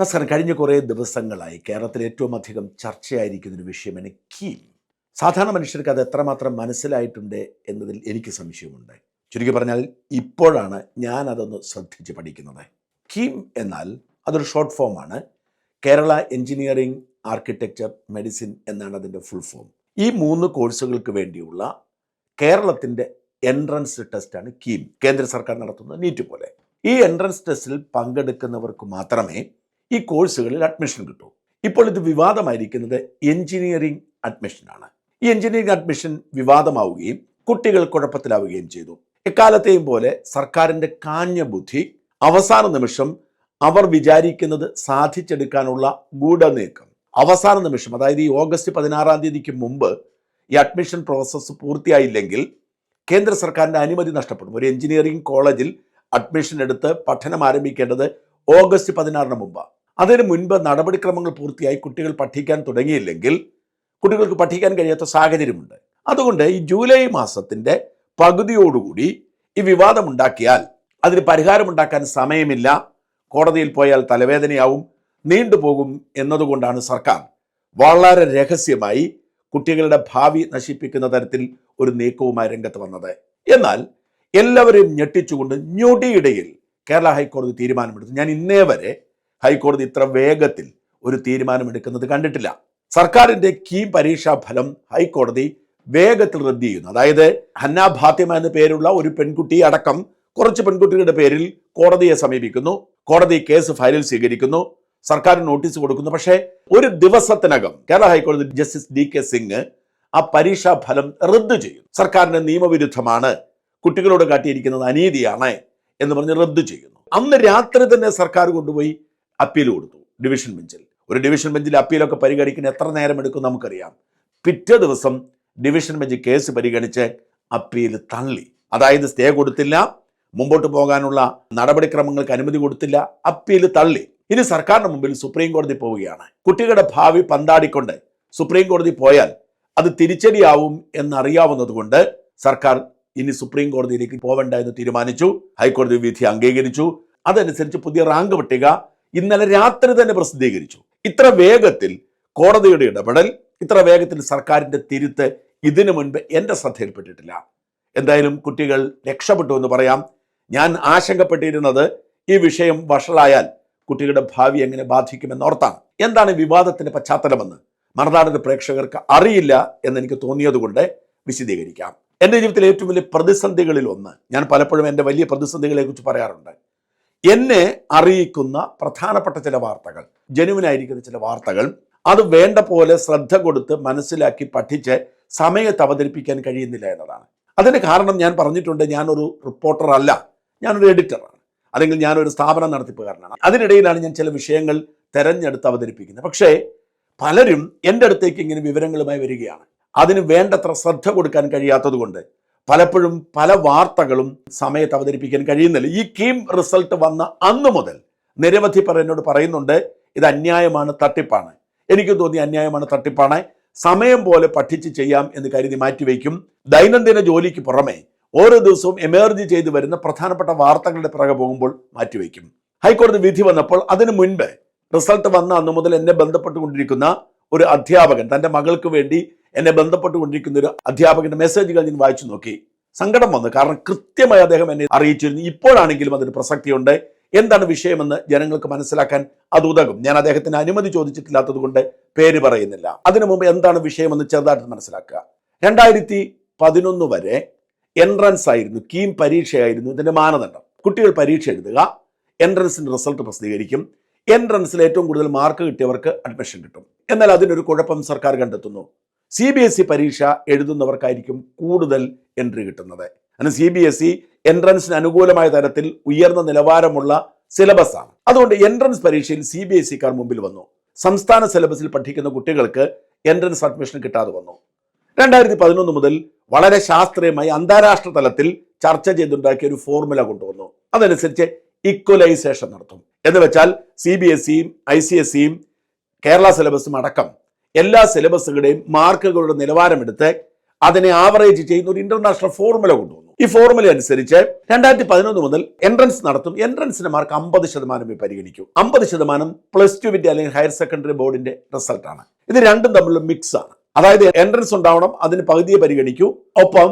നമസ്കാരം. കഴിഞ്ഞ കുറേ ദിവസങ്ങളായി കേരളത്തിൽ ഏറ്റവും അധികം ചർച്ചയായിരിക്കുന്ന ഒരു വിഷയം എനിക്ക് സാധാരണ മനുഷ്യർക്ക് അത് എത്രമാത്രം മനസ്സിലായിട്ടുണ്ട് എന്നതിൽ എനിക്ക് സംശയമുണ്ട്. ചുരുക്കി പറഞ്ഞാൽ ഇപ്പോഴാണ് ഞാൻ അതൊന്ന് ശ്രദ്ധിച്ച് പഠിക്കുന്നത്. കീം എന്നാൽ അതൊരു ഷോർട്ട് ഫോമാണ് കേരള എഞ്ചിനീയറിംഗ് ആർക്കിടെക്ചർ മെഡിസിൻ എന്നാണ് അതിന്റെ ഫുൾ ഫോം ഈ മൂന്ന് കോഴ്സുകൾക്ക് വേണ്ടിയുള്ള കേരളത്തിന്റെ എൻട്രൻസ് ടെസ്റ്റാണ് കീം. കേന്ദ്ര സർക്കാർ നടത്തുന്ന നീറ്റ് പോലെ. ഈ എൻട്രൻസ് ടെസ്റ്റിൽ പങ്കെടുക്കുന്നവർക്ക് മാത്രമേ ഈ കോഴ്സുകളിൽ അഡ്മിഷൻ കിട്ടും. ഇപ്പോൾ ഇത് വിവാദമായിരിക്കുന്നത് എഞ്ചിനീയറിംഗ് അഡ്മിഷനാണ്. ഈ എഞ്ചിനീയറിംഗ് അഡ്മിഷൻ വിവാദമാവുകയും കുട്ടികൾ കുഴപ്പത്തിലാവുകയും ചെയ്തു. എക്കാലത്തെയും പോലെ സർക്കാരിന്റെ കാഞ്ഞ ബുദ്ധി അവസാന നിമിഷം അവർ വിചാരിക്കുന്നത് സാധിച്ചെടുക്കാനുള്ള ഗൂഢനീക്കം. അവസാന നിമിഷം അതായത് ഈ ഓഗസ്റ്റ് പതിനാറാം തീയതിക്ക് മുമ്പ് ഈ അഡ്മിഷൻ പ്രോസസ്സ് പൂർത്തിയായില്ലെങ്കിൽ കേന്ദ്ര സർക്കാരിന്റെ അനുമതി നഷ്ടപ്പെടും. ഒരു എഞ്ചിനീയറിംഗ് കോളേജിൽ അഡ്മിഷൻ എടുത്ത് പഠനം ആരംഭിക്കേണ്ടത് ഓഗസ്റ്റ് പതിനാറിന് മുമ്പ് അതിന് മുൻപ് നടപടിക്രമങ്ങൾ പൂർത്തിയായി കുട്ടികൾ പഠിക്കാൻ തുടങ്ങിയില്ലെങ്കിൽ കുട്ടികൾക്ക് പഠിക്കാൻ കഴിയാത്ത സാഹചര്യമുണ്ട്. അതുകൊണ്ട് ഈ ജൂലൈ മാസത്തിന്റെ പകുതിയോടുകൂടി ഈ വിവാദമുണ്ടാക്കിയാൽ അതിന് പരിഹാരമുണ്ടാക്കാൻ സമയമില്ല. കോടതിയിൽ പോയാൽ തലവേദനയാവും നീണ്ടുപോകും എന്നതുകൊണ്ടാണ് സർക്കാർ വളരെ രഹസ്യമായി കുട്ടികളുടെ ഭാവി നശിപ്പിക്കുന്ന തരത്തിൽ ഒരു നീക്കവുമായി രംഗത്ത് വന്നത്. എന്നാൽ എല്ലാവരെയും ഞെട്ടിച്ചുകൊണ്ട് ഞൊടിയിടയിൽ കേരള ഹൈക്കോടതി തീരുമാനമെടുത്തു. ഞാൻ ഇന്നേ വരെ ഹൈക്കോടതി ഇത്ര വേഗത്തിൽ ഒരു തീരുമാനമെടുക്കുന്നത് കണ്ടിട്ടില്ല. സർക്കാരിന്റെ കീ പരീക്ഷാ ഫലം ഹൈക്കോടതി വേഗത്തിൽ റദ്ദ് ചെയ്യുന്നു. അതായത് ഹന്ന ഫാത്തിമ എന്ന പേരുള്ള ഒരു പെൺകുട്ടി അടക്കം കുറച്ച് പെൺകുട്ടികളുടെ പേരിൽ കോടതിയെ സമീപിക്കുന്നു. കോടതി കേസ് ഫയലിൽ സ്വീകരിക്കുന്നു. സർക്കാർ നോട്ടീസ് കൊടുക്കുന്നു. പക്ഷേ ഒരു ദിവസത്തിനകം കേരള ഹൈക്കോടതി ജസ്റ്റിസ് ഡി കെ സിംഗ് ആ പരീക്ഷാ ഫലം റദ്ദു ചെയ്യും സർക്കാരിന്റെ നിയമവിരുദ്ധമാണ്. കുട്ടികളോട് കാട്ടിയിരിക്കുന്നത് അനീതിയാണ് എന്ന് പറഞ്ഞ് റദ്ദു ചെയ്യുന്നു. അന്ന് രാത്രി തന്നെ സർക്കാർ കൊണ്ടുപോയി അപ്പീൽ കൊടുത്തു ഡിവിഷൻ ബെഞ്ചിൽ. ഒരു ഡിവിഷൻ ബെഞ്ചിൽ അപ്പീലൊക്കെ പരിഗണിക്കുന്ന എത്ര നേരം എടുക്കും നമുക്കറിയാം. പിറ്റേ ദിവസം ഡിവിഷൻ ബെഞ്ച് കേസ് പരിഗണിച്ച് അപ്പീൽ തള്ളി. അതായത് സ്റ്റേ കൊടുത്തില്ല മുമ്പോട്ട് പോകാനുള്ള നടപടിക്രമങ്ങൾക്ക് അനുമതി കൊടുത്തില്ല അപ്പീൽ തള്ളി. ഇനി സർക്കാരിന് മുമ്പിൽ സുപ്രീം കോടതി പോവുകയാണ്. കുട്ടികളുടെ ഭാവി പന്താടിക്കൊണ്ട് സുപ്രീം കോടതി പോയാൽ അത് തിരിച്ചടിയാവും എന്നറിയാവുന്നതുകൊണ്ട് സർക്കാർ ഇനി സുപ്രീം കോടതിയിലേക്ക് പോവേണ്ട എന്ന് തീരുമാനിച്ചു. ഹൈക്കോടതി വിധി അംഗീകരിച്ചു. അതനുസരിച്ച് പുതിയ റാങ്ക് പട്ടിക ഇന്നലെ രാത്രി തന്നെ പ്രസിദ്ധീകരിച്ചു. ഇത്ര വേഗത്തിൽ കോടതിയുടെ ഇടപെടൽ ഇത്ര വേഗത്തിൽ സർക്കാരിന്റെ തിരുത്ത് ഇതിനു മുൻപ് എന്റെ ശ്രദ്ധയിൽപ്പെട്ടിട്ടില്ല. എന്തായാലും കുട്ടികൾ രക്ഷപ്പെട്ടു എന്ന് പറയാം. ഞാൻ ആശങ്കപ്പെട്ടിരുന്നത് ഈ വിഷയം വഷളായാൽ കുട്ടികളുടെ ഭാവി എങ്ങനെ ബാധിക്കുമെന്നോർത്താണ് എന്താണ് വിവാദത്തിന്റെ പശ്ചാത്തലമെന്ന് മറുനാടൻ പ്രേക്ഷകർക്ക് അറിയില്ല എന്നെനിക്ക് തോന്നിയതുകൊണ്ട് വിശദീകരിക്കാം. എന്റെ ജീവിതത്തിലെ ഏറ്റവും വലിയ പ്രതിസന്ധികളിൽ ഒന്ന് ഞാൻ പലപ്പോഴും എന്റെ വലിയ പ്രതിസന്ധികളെക്കുറിച്ച് പറയാറുണ്ട്. എന്നെ അറിയിക്കുന്ന പ്രധാനപ്പെട്ട ചില വാർത്തകൾ ജനുവിനായിരിക്കുന്ന ചില വാർത്തകൾ അത് വേണ്ട പോലെ ശ്രദ്ധ കൊടുത്ത് മനസ്സിലാക്കി പഠിച്ച് സമയത്ത് അവതരിപ്പിക്കാൻ കഴിയുന്നില്ല എന്നതാണ്. അതിന് കാരണം ഞാൻ പറഞ്ഞിട്ടുണ്ട് ഞാനൊരു റിപ്പോർട്ടർ അല്ല ഞാനൊരു എഡിറ്ററാണ് അല്ലെങ്കിൽ ഞാനൊരു സ്ഥാപനം നടത്തിപ്പുകാരനാണ്. അതിനിടയിലാണ് ഞാൻ ചില വിഷയങ്ങൾ തെരഞ്ഞെടുത്ത് അവതരിപ്പിക്കുന്നത്. പക്ഷേ പലരും എന്റെ അടുത്തേക്ക് ഇങ്ങനെ വിവരങ്ങളുമായി വരികയാണ്. അതിന് വേണ്ടത്ര ശ്രദ്ധ കൊടുക്കാൻ കഴിയാത്തത് കൊണ്ട് പലപ്പോഴും പല വാർത്തകളും സമയത്ത് അവതരിപ്പിക്കാൻ കഴിയുന്നില്ല. ഈ കീം റിസൾട്ട് വന്ന അന്ന് മുതൽ നിരവധി പേർ എന്നോട് പറയുന്നുണ്ട് ഇത് അന്യായമാണ് തട്ടിപ്പാണ്. എനിക്ക് തോന്നി അന്യായമാണ് തട്ടിപ്പാണ്. സമയം പോലെ പഠിച്ച് ചെയ്യാം എന്ന് കരുതി മാറ്റിവെക്കും ദൈനംദിന ജോലിക്ക് പുറമെ ഓരോ ദിവസവും എമേർജ് ചെയ്തു വരുന്ന പ്രധാനപ്പെട്ട വാർത്തകളുടെ പിറകെ പോകുമ്പോൾ മാറ്റിവെക്കും ഹൈക്കോടതി വിധി വന്നപ്പോൾ അതിനു മുൻപ് റിസൾട്ട് വന്ന അന്ന് മുതൽ എന്നെ ബന്ധപ്പെട്ടുകൊണ്ടിരിക്കുന്ന ഒരു അധ്യാപകൻ തന്റെ മകൾക്ക് വേണ്ടി എന്നെ ബന്ധപ്പെട്ടുകൊണ്ടിരിക്കുന്ന ഒരു അധ്യാപകന്റെ മെസ്സേജുകൾ ഞാൻ വായിച്ചു നോക്കി. സങ്കടം വന്നു. കാരണം കൃത്യമായി അദ്ദേഹം എന്നെ അറിയിച്ചിരുന്നു. ഇപ്പോഴാണെങ്കിലും അതിന് പ്രസക്തിയുണ്ട്. എന്താണ് വിഷയമെന്ന് ജനങ്ങൾക്ക് മനസ്സിലാക്കാൻ അത് ഉതകും. ഞാൻ അദ്ദേഹത്തിന് അനുമതി ചോദിച്ചിട്ടില്ലാത്തത് കൊണ്ട് പേര് പറയുന്നില്ല. അതിനു മുമ്പ് എന്താണ് വിഷയമെന്ന് ചെറുതായിട്ട് മനസ്സിലാക്കുക. രണ്ടായിരത്തി പതിനൊന്ന് വരെ എൻട്രൻസ് ആയിരുന്നു. കീം പരീക്ഷയായിരുന്നു ഇതിന്റെ മാനദണ്ഡം. കുട്ടികൾ പരീക്ഷ എഴുതുക. എൻട്രൻസിന്റെ റിസൾട്ട് പ്രസിദ്ധീകരിക്കും. എൻട്രൻസിൽ ഏറ്റവും കൂടുതൽ മാർക്ക് കിട്ടിയവർക്ക് അഡ്മിഷൻ കിട്ടും. എന്നാൽ അതിനൊരു കുഴപ്പം സർക്കാർ കണ്ടെത്തുന്നു. സി ബി എസ് ഇ പരീക്ഷ എഴുതുന്നവർക്കായിരിക്കും കൂടുതൽ എൻട്രി കിട്ടുന്നത്. അങ്ങനെ സി ബി എസ് ഇ എൻട്രൻസിന് അനുകൂലമായ തരത്തിൽ ഉയർന്ന നിലവാരമുള്ള സിലബസാണ് അതുകൊണ്ട് എൻട്രൻസ് പരീക്ഷയിൽ സി ബി എസ് ഇക്കാർ മുമ്പിൽ വന്നു. സംസ്ഥാന സിലബസിൽ പഠിക്കുന്ന കുട്ടികൾക്ക് എൻട്രൻസ് അഡ്മിഷൻ കിട്ടാതെ വന്നു. രണ്ടായിരത്തി പതിനൊന്ന് മുതൽ വളരെ ശാസ്ത്രീയമായി അന്താരാഷ്ട്ര തലത്തിൽ ചർച്ച ചെയ്തുണ്ടാക്കിയ ഒരു ഫോർമുല കൊണ്ടുവന്നു. അതനുസരിച്ച് ഇക്വലൈസേഷൻ നടത്തും. എന്ന് വെച്ചാൽ സി ബി എസ് സിയും ഐ സി എസ് സിയും കേരള സിലബസും അടക്കം എല്ലാ സിലബസുകളുടെയും മാർക്കുകളുടെ നിലവാരമെടുത്ത് അതിനെ ആവറേജ് ചെയ്യുന്ന ഒരു ഇന്റർനാഷണൽ ഫോർമുല കൊണ്ടുവന്നു. ഈ ഫോർമുല അനുസരിച്ച് രണ്ടായിരത്തി പതിനൊന്ന് മുതൽ എൻട്രൻസ് നടത്തും. എൻട്രൻസിന്റെ മാർക്ക് അമ്പത് ശതമാനമേ പരിഗണിക്കൂ. അമ്പത് ശതമാനം പ്ലസ് ടുവിന്റെ അല്ലെങ്കിൽ ഹയർ സെക്കൻഡറി ബോർഡിന്റെ റിസൾട്ടാണ് ഇത് രണ്ടും തമ്മിലുള്ള മിക്സ് ആണ്. അതായത് എൻട്രൻസ് ഉണ്ടാവണം അതിന് പകുതിയെ പരിഗണിക്കൂ ഒപ്പം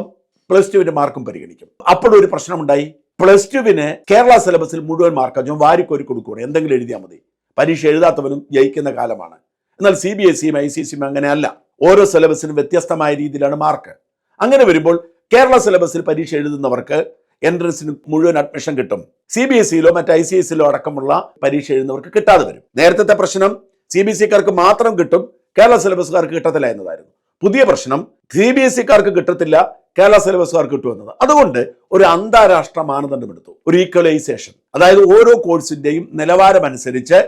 പ്ലസ് ടുവിന്റെ മാർക്കും പരിഗണിക്കും. അപ്പോഴൊരു പ്രശ്നമുണ്ടായി. പ്ലസ് ടുവിന് കേരള സിലബസിൽ മുഴുവൻ മാർക്ക് വാരിക്കോരി കൊടുക്കുകയാണ് എന്തെങ്കിലും എഴുതിയാൽ മതി. പരീക്ഷ എഴുതാത്തവനും ജയിക്കുന്ന കാലമാണ്. എന്നാൽ സി ബി എസ് സിയും ഐ സി സിയും അങ്ങനെയല്ല. ഓരോ സിലബസിനും വ്യത്യസ്തമായ രീതിയിലാണ് മാർക്ക് അങ്ങനെ വരുമ്പോൾ കേരള സിലബസിൽ പരീക്ഷ എഴുതുന്നവർക്ക് എൻട്രൻസിന് മുഴുവൻ അഡ്മിഷൻ കിട്ടും. സി ബി എസ് സിയിലോ മറ്റ് ഐ സി എസ് സിയിലോ അടക്കമുള്ള പരീക്ഷ എഴുതുന്നവർക്ക് കിട്ടാതെ വരും. നേരത്തെ പ്രശ്നം സി ബി എസ് സിക്കാർക്ക് മാത്രം കിട്ടും കേരള സിലബസുകാർക്ക് കിട്ടത്തില്ല എന്നതായിരുന്നു. പുതിയ പ്രശ്നം സി ബി എസ് സിക്കാർക്ക് കിട്ടത്തില്ല കേരള സിലബസുകാർക്ക് കിട്ടുമെന്നത് അതുകൊണ്ട് ഒരു അന്താരാഷ്ട്ര മാനദണ്ഡം എടുത്തു ഒരു ഈക്വലൈസേഷൻ അതായത് ഓരോ കോഴ്സിന്റെയും നിലവാരം അനുസരിച്ച്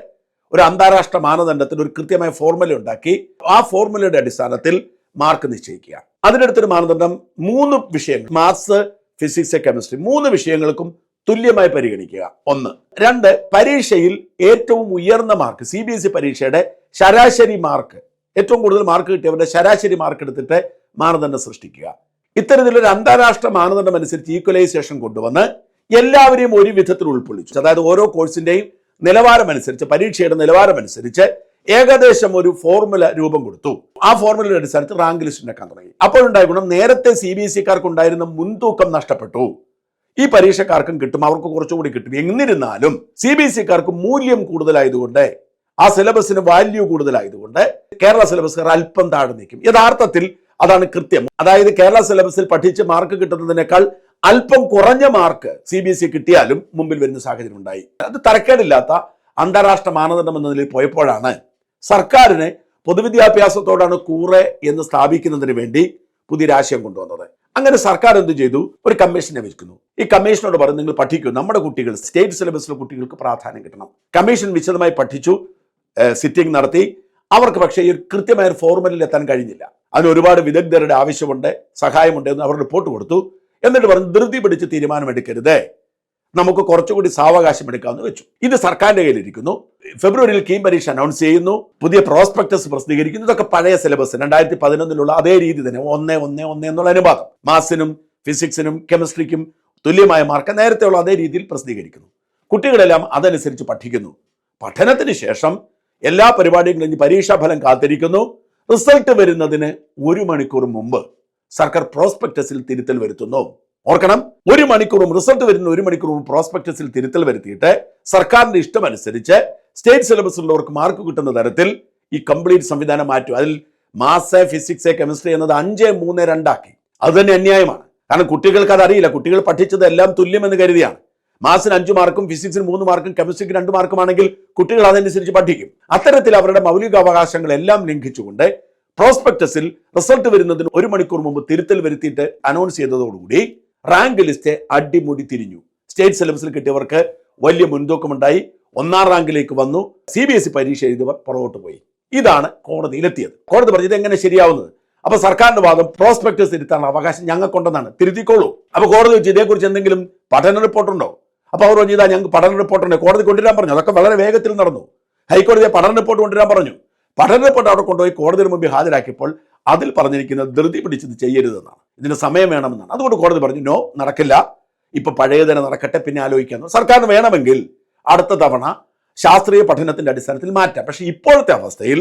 ഒരു അന്താരാഷ്ട്ര മാനദണ്ഡത്തിൽ ഒരു കൃത്യമായ ഫോർമുല ഉണ്ടാക്കി ആ ഫോർമുലയുടെ അടിസ്ഥാനത്തിൽ മാർക്ക് നിശ്ചയിക്കുക. അതിനടുത്തൊരു മാനദണ്ഡം മൂന്ന് വിഷയങ്ങൾ മാത്സ് ഫിസിക്സ് കെമിസ്ട്രി മൂന്ന് വിഷയങ്ങൾക്കും തുല്യമായി പരിഗണിക്കുക. ഒന്ന്. രണ്ട്. പരീക്ഷയിൽ ഏറ്റവും ഉയർന്ന mark C B S E പരീക്ഷയുടെ ശരാശരി മാർക്ക് ഏറ്റവും കൂടുതൽ മാർക്ക് കിട്ടിയവരുടെ ശരാശരി മാർക്ക് എടുത്തിട്ട് മാനദണ്ഡം സൃഷ്ടിക്കുക. ഇത്തരത്തിലൊരു അന്താരാഷ്ട്ര മാനദണ്ഡം അനുസരിച്ച് ഈക്വലൈസേഷൻ കൊണ്ടുവന്ന് എല്ലാവരെയും ഒരു വിധത്തിൽ ഉൾക്കൊള്ളിച്ചു. അതായത് ഓരോ കോഴ്സിന്റെയും നിലവാരം അനുസരിച്ച് പരീക്ഷയുടെ നിലവാരമനുസരിച്ച് ഏകദേശം ഒരു ഫോർമുല രൂപം കൊടുത്തു. ആ ഫോർമുലയുടെ അടിസ്ഥാനത്തിൽ റാങ്ക് ലിസ്റ്റ് ഉണ്ടാക്കാൻ തുടങ്ങി. അപ്പോഴുണ്ടായ ഗുണം നേരത്തെ സി ബി എസ് സിക്കാർക്ക് ഉണ്ടായിരുന്ന മുൻതൂക്കം നഷ്ടപ്പെട്ടു. ഈ പരീക്ഷക്കാർക്കും കിട്ടും അവർക്ക് കുറച്ചുകൂടി കിട്ടും. എന്നിരുന്നാലും സി ബി എസ് സിക്കാർക്ക് മൂല്യം കൂടുതലായതുകൊണ്ട് ആ സിലബസിന് വാല്യൂ കൂടുതലായതുകൊണ്ട് കേരള സിലബസുകാർ അല്പം താഴെ നിൽക്കും യഥാർത്ഥത്തിൽ അതാണ് കൃത്യം. അതായത് കേരള സിലബസിൽ പഠിച്ച് മാർക്ക് കിട്ടുന്നതിനേക്കാൾ അല്പം കുറഞ്ഞ mark C B S E കിട്ടിയാലും മുമ്പിൽ വരുന്ന സാഹചര്യം ഉണ്ടായി അത് തരക്കേടില്ലാത്ത അന്താരാഷ്ട്ര മാനദണ്ഡം എന്ന നിലയിൽ പോയപ്പോഴാണ് സർക്കാരിന് പൊതുവിദ്യാഭ്യാസത്തോടാണ് കൂറെ എന്ന് സ്ഥാപിക്കുന്നതിന് വേണ്ടി പുതിയൊരാശയം കൊണ്ടുവന്നത്. അങ്ങനെ സർക്കാർ എന്ത് ചെയ്തു? ഒരു കമ്മീഷനെ വെക്കുന്നു. ഈ കമ്മീഷനോട് പറഞ്ഞു നിങ്ങൾ പഠിക്കൂ. നമ്മുടെ കുട്ടികൾ സ്റ്റേറ്റ് സിലബസിലെ കുട്ടികൾക്ക് പ്രാധാന്യം കിട്ടണം. കമ്മീഷൻ വിശദമായി പഠിച്ചു സിറ്റിംഗ് നടത്തി. അവർക്ക് പക്ഷേ ഈ കൃത്യമായ ഒരു ഫോർമുലയിൽ എത്താൻ കഴിഞ്ഞില്ല. അതിന് ഒരുപാട് വിദഗ്ധരുടെ ആവശ്യമുണ്ട് സഹായമുണ്ട് എന്ന് അവർ റിപ്പോർട്ട് കൊടുത്തു. എന്നിട്ട് പറഞ്ഞു ധൃതി പിടിച്ച് തീരുമാനമെടുക്കരുത്. നമുക്ക് കുറച്ചുകൂടി സാവകാശം എടുക്കാമെന്ന് വെച്ചു. ഇത് സർക്കാരിന്റെ കയ്യിലിരിക്കുന്നു. ഫെബ്രുവരിയിൽ കീം പരീക്ഷ അനൗൺസ് ചെയ്യുന്നു. പുതിയ പ്രോസ്പെക്ടസ് പ്രസിദ്ധീകരിക്കുന്നു. ഇതൊക്കെ പഴയ സിലബസ് രണ്ടായിരത്തി പതിനൊന്നിലുള്ള അതേ രീതി തന്നെ. ഒന്ന് ഒന്ന് ഒന്ന് എന്നുള്ള അനുപാതം. മാത്സിനും ഫിസിക്സിനും കെമിസ്ട്രിക്കും തുല്യമായ മാർക്ക് നേരത്തെയുള്ള അതേ രീതിയിൽ പ്രസിദ്ധീകരിക്കുന്നു. കുട്ടികളെല്ലാം അതനുസരിച്ച് പഠിക്കുന്നു. പഠനത്തിന് ശേഷം എല്ലാ പരിപാടിയും കഴിഞ്ഞ് പരീക്ഷാഫലം കാത്തിരിക്കുന്നു. റിസൾട്ട് വരുന്നതിന് ഒരു മണിക്കൂർ മുമ്പ്. സർക്കാർ പ്രോസ്പെക്ടസിൽ തിരുത്തൽ വരുത്തുന്നു. ഓർക്കണം ഒരു മണിക്കൂറും റിസൾട്ട് വരുന്ന ഒരു മണിക്കൂറും പ്രോസ്പെക്ടസിൽ തിരുത്തൽ വരുത്തിയിട്ട് സർക്കാരിന്റെ ഇഷ്ടമനുസരിച്ച് സ്റ്റേറ്റ് സിലബസ് ഉള്ളവർക്ക് മാർക്ക് കിട്ടുന്ന തരത്തിൽ ഈ കംപ്ലീറ്റ് സംവിധാനം മാറ്റും അതിൽ മാസ് ഫിസിക്സ് കെമിസ്ട്രി എന്നത് അഞ്ച് മൂന്ന് രണ്ടാക്കി. അത് തന്നെ അന്യായമാണ്. കാരണം കുട്ടികൾക്ക് അത് അറിയില്ല. കുട്ടികൾ പഠിച്ചത് എല്ലാം തുല്യമെന്ന് കരുതിയാണ്. മാത്സിന് അഞ്ച് മാർക്കും ഫിസിക്സിന് മൂന്ന് മാർക്കും കെമിസ്ട്രിക്ക് രണ്ട് മാർക്കുമാണെങ്കിൽ കുട്ടികൾ അതനുസരിച്ച് പഠിക്കും. അത്തരത്തിൽ അവരുടെ മൗലികാവകാശങ്ങളെല്ലാം ലംഘിച്ചുകൊണ്ട് പ്രോസ്പെക്ടസിൽ റിസൾട്ട് വരുന്നതിന് ഒരു മണിക്കൂർ മുമ്പ് തിരുത്തൽ വരുത്തിയിട്ട് അനൗൺസ് ചെയ്തതോടുകൂടി റാങ്ക് ലിസ്റ്റ് അടിമുടി തിരിഞ്ഞു. സ്റ്റേറ്റ് സിലബസിൽ കിട്ടിയവർക്ക് വലിയ മുൻതൂക്കമുണ്ടായി. ഒന്നാം റാങ്കിലേക്ക് വന്നു. സി ബി എസ് ഇ പരീക്ഷ എഴുതിയവർ പുറകോട്ട് പോയി. ഇതാണ് കോടതിയിലെത്തിയത്. കോടതി പറഞ്ഞത് എങ്ങനെ ശരിയാവുന്നത്? അപ്പൊ സർക്കാരിന്റെ വാദം പ്രോസ്പെക്ടസ് തിരുത്താനുള്ള അവകാശം ഞങ്ങൾക്കുണ്ടെന്നാണ്. തിരുത്തിക്കോളൂ. അപ്പൊ കോടതി വെച്ച് ഇതേക്കുറിച്ച് എന്തെങ്കിലും പഠന റിപ്പോർട്ടുണ്ടോ അപ്പൊ അവർ പറഞ്ഞു ഇതാ ഞങ്ങൾക്ക് പഠന റിപ്പോർട്ടുണ്ട് കോടതി കൊണ്ടുവരാൻ പറഞ്ഞു. അതൊക്കെ വളരെ വേഗത്തിൽ നടന്നു. ഹൈക്കോടതിയെ പഠന റിപ്പോർട്ട് കൊണ്ടുവരാൻ പറഞ്ഞു. പഠന റിപ്പോർട്ട് അവിടെ കൊണ്ടുപോയി കോടതിയിൽ മുമ്പിൽ ഹാജരാക്കിയപ്പോൾ അതിൽ പറഞ്ഞിരിക്കുന്നത് ധൃതി പിടിച്ചത് ചെയ്യരുതെന്നാണ്. ഇതിന് സമയം വേണമെന്നാണ്. അതുകൊണ്ട് കോടതി പറഞ്ഞു നോ നടക്കില്ല. ഇപ്പൊ പഴയ തന്നെ നടക്കട്ടെ പിന്നെ ആലോചിക്കാന്ന്. സർക്കാരിന് വേണമെങ്കിൽ അടുത്ത തവണ ശാസ്ത്രീയ പഠനത്തിന്റെ അടിസ്ഥാനത്തിൽ മാറ്റാം. പക്ഷേ ഇപ്പോഴത്തെ അവസ്ഥയിൽ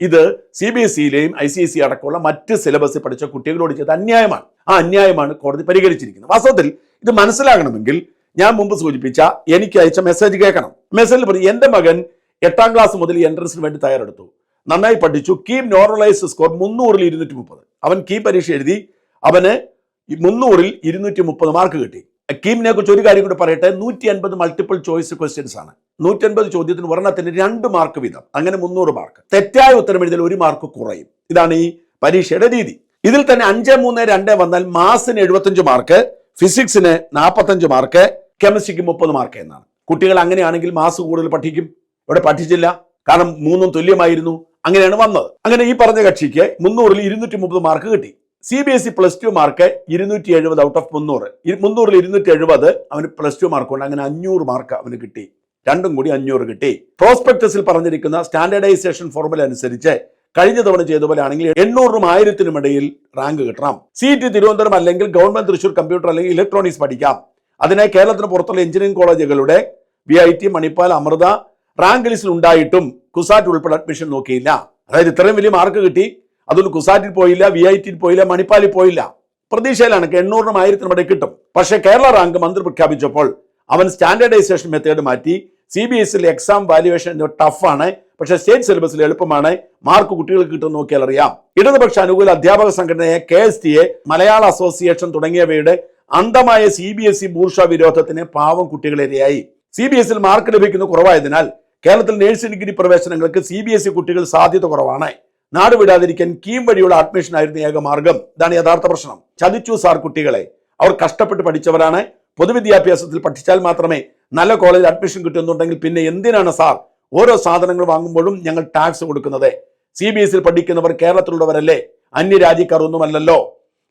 ഇത് സി ബി എസ് സിയിലെയും ഐ സി എസ് സി അടക്കമുള്ള മറ്റ് സിലബസിൽ പഠിച്ച കുട്ടികളോട് ചെയ്ത അന്യായമാണ്. ആ അന്യായമാണ് കോടതി പരിഗണിച്ചിരിക്കുന്നത് വാസ്തവത്തിൽ ഇത് മനസ്സിലാകണമെങ്കിൽ ഞാൻ മുമ്പ് സൂചിപ്പിച്ച എനിക്ക് അയച്ച മെസ്സേജ് കേൾക്കണം. മെസ്സേജിൽ പറഞ്ഞു എന്റെ മകൻ എട്ടാം ക്ലാസ് മുതൽ എൻട്രൻസിന് വേണ്ടി തയ്യാറെടുത്തു. നന്നായി പഠിച്ചു. കീം നോർമലൈസ് സ്കോർ മുന്നൂറിൽ ഇരുന്നൂറ്റി മുപ്പത് അവൻ കീ പരീക്ഷ എഴുതി. അവന് മുന്നൂറിൽ ഇരുന്നൂറ്റി മുപ്പത് മാർക്ക് കിട്ടി. കീമിനെ കുറിച്ച് ഒരു കാര്യം കൂടി പറയട്ടെ. നൂറ്റി അൻപത് മൾട്ടിപ്പിൾ ചോയ്സ് ക്വസ്റ്റ്യൻസ് ആണ്. നൂറ്റി അൻപത് ചോദ്യത്തിന് ഒരെണ്ണത്തിന് രണ്ട് മാർക്ക് വീതം. അങ്ങനെ മുന്നൂറ് മാർക്ക് തെറ്റായ ഉത്തരം എഴുതിയാൽ ഒരു മാർക്ക് കുറയും. ഇതാണ് ഈ പരീക്ഷയുടെ രീതി. ഇതിൽ തന്നെ അഞ്ച് മൂന്ന് രണ്ട് വന്നാൽ മാസിന് എഴുപത്തഞ്ച് മാർക്ക് ഫിസിക്സിന് നാൽപ്പത്തഞ്ച് മാർക്ക് കെമിസ്ട്രിക്ക് മുപ്പത് മാർക്ക് എന്നാണ്. കുട്ടികൾ അങ്ങനെയാണെങ്കിൽ മാസ് കൂടുതൽ പഠിക്കും. ഇവിടെ പഠിച്ചില്ല. കാരണം മൂന്നും തുല്യമായിരുന്നു. അങ്ങനെയാണ് വന്നത്. അങ്ങനെ ഈ പറഞ്ഞ കക്ഷിക്ക് മുന്നൂറിൽ ഇരുന്നൂറ്റി മുപ്പത് മാർക്ക് കിട്ടി. C B S E plus two mark ഇരുന്നൂറ്റി എഴുപത് ഔട്ട് ഓഫ് മുന്നൂറ്. മുന്നൂറിൽ ഇരുന്നൂറ്റി എഴുപത് അവന് പ്ലസ് ടു മാർക്ക് കൊണ്ട് അങ്ങനെ അഞ്ഞൂറ് മാർക്ക് അവന് കിട്ടി. രണ്ടും കൂടി അഞ്ഞൂറ് കിട്ടി. പ്രോസ്പെക്ടസിൽ പറഞ്ഞിരിക്കുന്ന സ്റ്റാൻഡേർഡൈസേഷൻ ഫോർമുല അനുസരിച്ച് കഴിഞ്ഞ തവണ ചെയ്ത പോലെ ആണെങ്കിൽ എണ്ണൂറിനും ആയിരത്തിനും ഇടയിൽ റാങ്ക് കിട്ടണം. സീറ്റ് തിരുവനന്തപുരം അല്ലെങ്കിൽ ഗവൺമെന്റ് തൃശൂർ കമ്പ്യൂട്ടർ അല്ലെങ്കിൽ ഇലക്ട്രോണിക്സ് പഠിക്കാം. അതിനെ കേരളത്തിന് പുറത്തുള്ള engineering കോളേജുകളുടെ V I T Manipal Amrita rank ലിസ്റ്റിൽ ഉണ്ടായിട്ടും കുസാറ്റ് ഉൾപ്പെടെ അഡ്മിഷൻ നോക്കിയില്ല. അതായത് ഇത്രയും വലിയ മാർക്ക് കിട്ടി. അതുകൊണ്ട് കുസാറ്റിൽ പോയില്ല വി ഐ ടിയിൽ പോയില്ല മണിപ്പാലിൽ പോയില്ല. പ്രതീക്ഷയിലാണ് എണ്ണൂറിനും ആയിരത്തിനും ഇടയിൽ കിട്ടും. പക്ഷേ കേരള റാങ്ക് മന്ത്രി പ്രഖ്യാപിച്ചപ്പോൾ അവൻ സ്റ്റാൻഡേർഡൈസേഷൻ മെത്തേഡ് മാറ്റി. C B S exam valuation ടഫാണ് പക്ഷേ സ്റ്റേറ്റ് സിലബസിൽ എളുപ്പമാണ്. മാർക്ക് കുട്ടികൾക്ക് കിട്ടും നോക്കിയാൽ അറിയാം. ഇടതുപക്ഷ അനുകൂല അധ്യാപക സംഘടനയെ K S T A Malayala association തുടങ്ങിയവയുടെ അന്ധമായ C B S E bourgeois വിരോധത്തിന് പാവം കുട്ടികളിരയായി സി ബി എസിൽ മാർക്ക് ലഭിക്കുന്ന കുറവായതിനാൽ കേരളത്തിൽ നേഴ്സിംഗ് ഡിഗ്രി പ്രവേശനങ്ങൾക്ക് സി ബി എസ് ഇ കുട്ടികൾ സാധ്യത കുറവാണ്. നാട് വിടാതിരിക്കാൻ കീം വഴിയുള്ള അഡ്മിഷൻ ആയിരുന്നു ഏക മാർഗം. ഇതാണ് യഥാർത്ഥ പ്രശ്നം. ചതിച്ചു സാർ കുട്ടികളെ. അവർ കഷ്ടപ്പെട്ട് പഠിച്ചവരാണ്. പൊതുവിദ്യാഭ്യാസത്തിൽ പഠിച്ചാൽ മാത്രമേ നല്ല കോളേജിൽ അഡ്മിഷൻ കിട്ടുന്നുണ്ടെങ്കിൽ പിന്നെ എന്തിനാണ് സാർ ഓരോ സാധനങ്ങൾ വാങ്ങുമ്പോഴും ഞങ്ങൾ ടാക്സ് കൊടുക്കുന്നത്? സി ബി എസിൽ പഠിക്കുന്നവർ കേരളത്തിലുള്ളവരല്ലേ? അന്യരാജ്യക്കാർ ഒന്നുമല്ലല്ലോ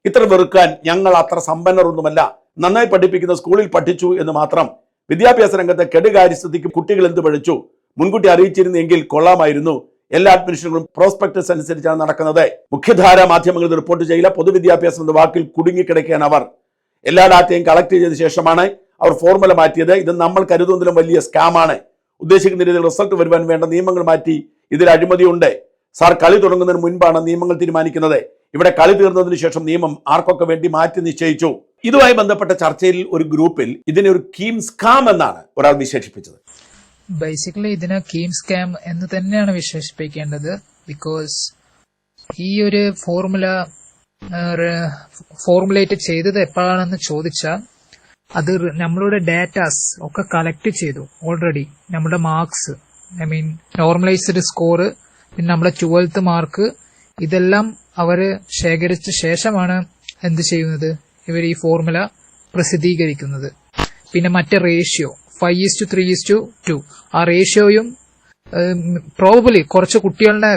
ഇത്ര വെറുക്കാൻ ഞങ്ങൾ അത്ര സമ്പന്നരൊന്നുമല്ല. നന്നായി പഠിപ്പിക്കുന്ന സ്കൂളിൽ പഠിച്ചു എന്ന് മാത്രം. വിദ്യാഭ്യാസ രംഗത്തെ കെടുകാര്യസ്ഥിതിക്ക് കുട്ടികൾ എന്ത് പഠിച്ചു? മുൻകൂട്ടി അറിയിച്ചിരുന്നെങ്കിൽ കൊള്ളാമായിരുന്നു. എല്ലാ അഡ്മിഷനുകളും പ്രോസ്പെക്ടസ് അനുസരിച്ചാണ് നടക്കുന്നത്. മുഖ്യധാര മാധ്യമങ്ങൾ റിപ്പോർട്ട് ചെയ്യില്ല. പൊതുവിദ്യാഭ്യാസം എന്ന വാക്കിൽ കുടുങ്ങിക്കിടക്കുകയാണ് അവർ. എല്ലാ ഡാറ്റയും കളക്ട് ചെയ്ത ശേഷമാണ് അവർ ഫോർമുല മാറ്റിയത്. ഇത് നമ്മൾ കരുതുന്നതിലും വലിയ സ്കാമാണ് ഉദ്ദേശിക്കുന്ന രീതിയിൽ റിസൾട്ട് വരുവാൻ വേണ്ട നിയമങ്ങൾ മാറ്റി ഇതിൽ അഴിമതിയുണ്ട്. സാർ കളി തുടങ്ങുന്നതിന് മുൻപാണ് നിയമങ്ങൾ തീരുമാനിക്കുന്നത്. ഇവിടെ കളി തീർന്നതിന് ശേഷം നിയമം ആർക്കൊക്കെ വേണ്ടി മാറ്റി നിശ്ചയിച്ചു. ഇതുമായി ബന്ധപ്പെട്ട ചർച്ചയിൽ ഒരു ഗ്രൂപ്പിൽ ഇതിനെ ഒരു കീം സ്കാം എന്നാണ് ഒരാൾ വിശേഷിപ്പിച്ചത്. ബേസിക്കലി ഇതിനെ കീം സ്കാം എന്ന് തന്നെയാണ് വിശേഷിപ്പിക്കേണ്ടത്. ബിക്കോസ് ഈ ഒരു ഫോർമുല ഫോർമുലേറ്റ് ചെയ്തത് എപ്പോഴാണെന്ന് ചോദിച്ചാൽ അത് നമ്മളുടെ ഡാറ്റാസ് ഒക്കെ കളക്ട് ചെയ്തു ഓൾറെഡി നമ്മുടെ marks I mean normalised score പിന്നെ നമ്മുടെ ട്വൽത്ത് മാർക്ക് ഇതെല്ലാം അവർ ശേഖരിച്ച ശേഷമാണ് എന്ത് ചെയ്യുന്നത്? ഇവർ ഈ ഫോർമുല പ്രസിദ്ധീകരിക്കുന്നത്. പിന്നെ മറ്റേ ratio five is to three is to ആ റേഷ്യോയും പ്രോബബിളി കുറച്ച് കുട്ടികളുടെ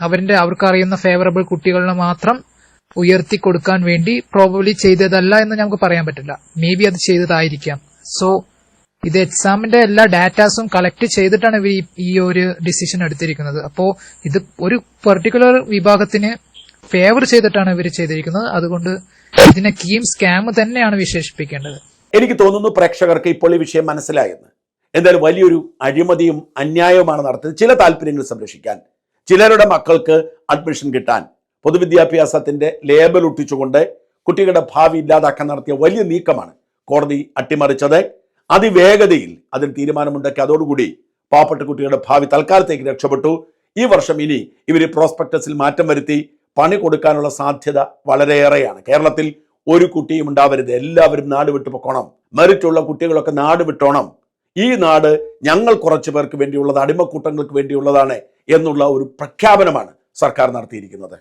അവരുടെ അവർക്ക് അറിയുന്ന ഫേവറബിൾ കുട്ടികളിനെ മാത്രം ഉയർത്തി കൊടുക്കാൻ വേണ്ടി പ്രോബബ്ലി ചെയ്തതല്ല എന്ന് നമുക്ക് പറയാൻ പറ്റില്ല. മേ ബി അത് ചെയ്തതായിരിക്കാം. സോ ഇത് എക്സാമിന്റെ എല്ലാ ഡാറ്റാസും കളക്ട് ചെയ്തിട്ടാണ് ഇവർ ഈ ഒരു ഡിസിഷൻ എടുത്തിരിക്കുന്നത്. അപ്പോ ഇത് ഒരു പെർട്ടിക്കുലർ വിഭാഗത്തിന് ഫേവർ ചെയ്തിട്ടാണ് ഇവർ ചെയ്തിരിക്കുന്നത്. അതുകൊണ്ട് ഇതിനെ കീം സ്കാം തന്നെയാണ് വിശേഷിപ്പിക്കേണ്ടത്. എനിക്ക് തോന്നുന്നു പ്രേക്ഷകർക്ക് ഇപ്പോൾ ഈ വിഷയം മനസ്സിലായെന്ന് എന്തായാലും വലിയൊരു അഴിമതിയും അന്യായവുമാണ് നടത്തുന്നത് ചില താല്പര്യങ്ങൾ സംരക്ഷിക്കാൻ ചിലരുടെ മക്കൾക്ക് അഡ്മിഷൻ കിട്ടാൻ പൊതുവിദ്യാഭ്യാസത്തിന്റെ ലേബൽ ഒട്ടിച്ചുകൊണ്ട് കുട്ടികളുടെ ഭാവി ഇല്ലാതാക്കാൻ നടത്തിയ വലിയ നീക്കമാണ് കോടതി അട്ടിമറിച്ചത്. അതിവേഗതയിൽ അതിന് തീരുമാനമുണ്ടാക്കി അതോടുകൂടി പാവപ്പെട്ട കുട്ടികളുടെ ഭാവി തൽക്കാലത്തേക്ക് രക്ഷപ്പെട്ടു. ഈ വർഷം ഇനി ഇവർ പ്രോസ്പെക്ടസിൽ മാറ്റം വരുത്തി പണി കൊടുക്കാനുള്ള സാധ്യത വളരെയേറെയാണ്. കേരളത്തിൽ ഒരു കുട്ടിയും ഉണ്ടാവരുത്. എല്ലാവരും നാട് വിട്ടു പൊക്കോണം. മെറിറ്റുള്ള കുട്ടികളൊക്കെ നാട് വിട്ടോണം. ഈ നാട് ഞങ്ങൾ കുറച്ച് പേർക്ക് വേണ്ടിയുള്ളത് അടിമക്കൂട്ടങ്ങൾക്ക് വേണ്ടിയുള്ളതാണ് എന്നുള്ള ഒരു പ്രഖ്യാപനമാണ് സർക്കാർ നടത്തിയിരിക്കുന്നത്.